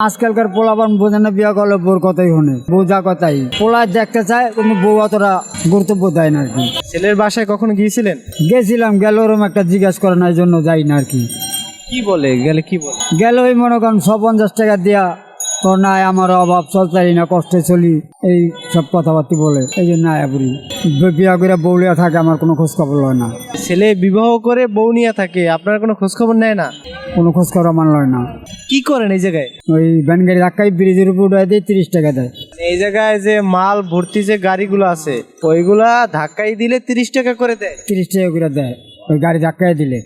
আজকালকার পোলা বান বোঝে না বিয়া করলে বউর কথাই হনে বোঝা কথাই। পোলা দেখতে চায় কিন্তু বউ অতটা গুরুত্ব দেয় না আর কি। ছেলের বাসায় কখনো গিয়েছিলেন? গেছিলাম গেল ওরম একটা জিজ্ঞেস করে না এই জন্য যাই না আর কি? কি বলে? গেলে কি বলে? গেল ওই মনে করেন ছ পঞ্চাশ টাকা দিয়া তো নাই আমার অভাব চলতারি না কষ্টে চলি। এই সব কথাবার্তা বলে এই জন্য আয়া বুড়ি। বিয়া করে বউলিয়া থাকে আমার কোনো খোঁজ খবর লয় না। ছেলে বিবাহ করে বউ নিয়ে থাকে আপনার কোনো খোঁজ খবর নেয় না? কোনো খোঁজ খবর আমার লয় না। কি করেন এই জায়গায়? ওই ভ্যান গাড়ি ধাক্কায় ব্রিজের উপর উঠায় দিয়ে তিরিশ টাকা দেয়। এই জায়গায় যে মাল ভর্তি যে গাড়িগুলো আছে ওইগুলা ধাক্কাই দিলে তিরিশ টাকা করে দেয়। তিরিশ টাকা করে দেয় ওই গাড়ি ধাক্কায় দিলে।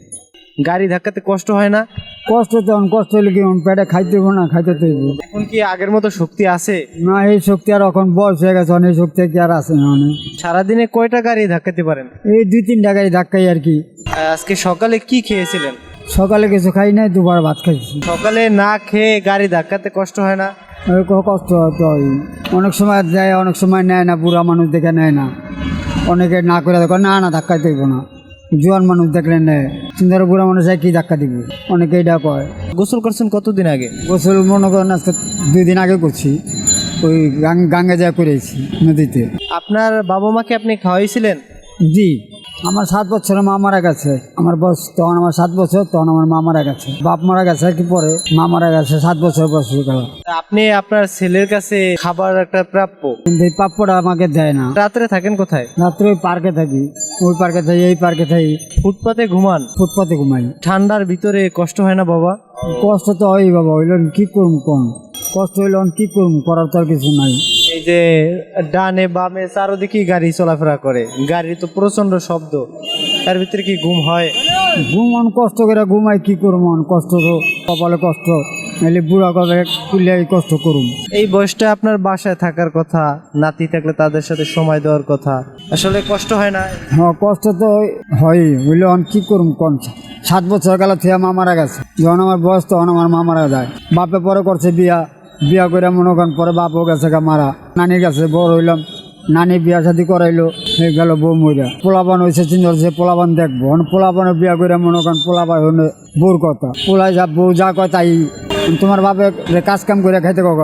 গাড়ি ধাক্কাতে কষ্ট হয় না? কষ্ট তখন কষ্ট হলে কি পেটে খাইতে হইব না খাইতে তো এখন কি আগের মতো শক্তি আছে? না এই শক্তি আর এখন বয়স হয়ে গেছে অনেক শক্তি কি আর আছে না অনেক সারাদিনে কয়টা গাড়ি ধাক্কাতে পারেন? এই দুই তিনটা গাড়ি ধাক্কাই আর কি। আজকে সকালে কি খেয়েছিলেন? সকালে কিছু খাই নাই দুবার ভাত খাইছি। সকালে না খেয়ে গাড়ি ধাক্কাতে কষ্ট হয় না? কষ্ট হতো অনেক সময় দেয় অনেক সময় নেয় না বুড়া মানুষ দেখে নেয় না। অনেকে না করে দেখো না না ধাক্কা দেবো না। জোয়ান মানুষ দেখলেন চিন্তার সুন্দর বুড়া মানুষ যায় কি ধাক্কা দিব? অনেকে এটা কয়। গোসল করছেন কতদিন আগে? গোসল মনে করেন আজকে দুই দিন আগে করছি। ওই গাঙ্গা গাঙ্গে যা করেছি নদীতে। আপনার বাবা মাকে আপনি খাওয়াইছিলেন? জি। আমার সাত বছর মা মারা গেছে। আমার বয়স তখন আমার সাত বছর তখন আমার মা মারা গেছে। বাপ মারা গেছে কি পরে। মা মারা গেছে সাত বছর বয়স হয়ে গেল আপনি আপনার ছেলের কাছে খাবার একটা প্রাপ্য? কিন্তু এই পাপ্পটা আমাকে দেয় না। রাত্রে থাকেন কোথায়? রাত্রে ওই পার্কে থাকি। ওই পার্কে থাকি এই পার্কে থাকি। ফুটপাতে ঘুমান? ফুটপাতে ঘুমাই। ঠান্ডার ভিতরে কষ্ট হয় না বাবা? কষ্ট তো হয় বাবা হইল কি করুম কোন কষ্ট হইল কি করুম? করার তো আর কিছু নাই। যে ডানে বামে চারোদিকে গাড়ি চলাফেরা করে। গাড়ি তো প্রচণ্ড শব্দ। তার ভিতরে কি ঘুম হয়? ঘুম অন কষ্ট করে ঘুমাই কি করুম অন কষ্ট তো? কপালে কষ্ট। নাহলে বুড়া করে তুলে কষ্ট করুম। এই বয়সটা আপনার বাসায় থাকার কথা নাতি থাকলে তাদের সাথে সময় দেওয়ার কথা। আসলে কষ্ট হয় না? হ্যাঁ কষ্ট তো হয় হইলে অন কি করুম কোন? সাত বছর গেল থেকে মা মারা গেছে। যখন আমার বয়স তখন আমার মা মারা যায়। বাপে পরে করছে বিয়া। বিয়া করে মনে করেন পরে বাপও গেছে গা মারা। নানির কাছে বড় হইলাম নানি বিয়া শাদি করাইলো হয়ে গেল বউ মইরা। পোলাপান হয়েছে চিন্তা করছে পোলাপান দেখব। পোলাপানের বিয়া করে মনে করেন পোলাপান হলে বউর কথা। পোলায় যা বউ যা কয় তাই। তোমার বাপে কাজ কাম করে খাইতে কক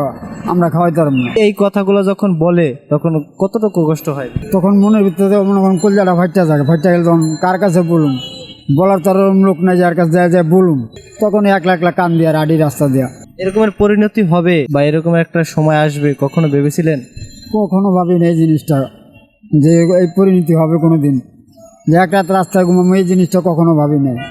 আমরা খাওয়াইতে পারব না। এই কথাগুলো যখন বলে তখন কতটুকু কষ্ট হয়? তখন মনের ভিতরে মনে করেন কলজাটা ফাইটা থাকে ফাইটা গেলে তখন কার কাছে বলুন বলার তো লোক নাই যার কাছে যায় যায় বলুন তখন একলা একলা কান দিয়া আডি রাস্তা দিয়া। এরকমের পরিণতি হবে বা এরকম একটা সময় আসবে কখনো ভেবেছিলেন? কখনো ভাবি না এই জিনিসটা, যে এই পরিণতি হবে কোনো দিন যে একটা রাস্তায় ঘুমাবো, এই জিনিসটা কখনো ভাবি নাই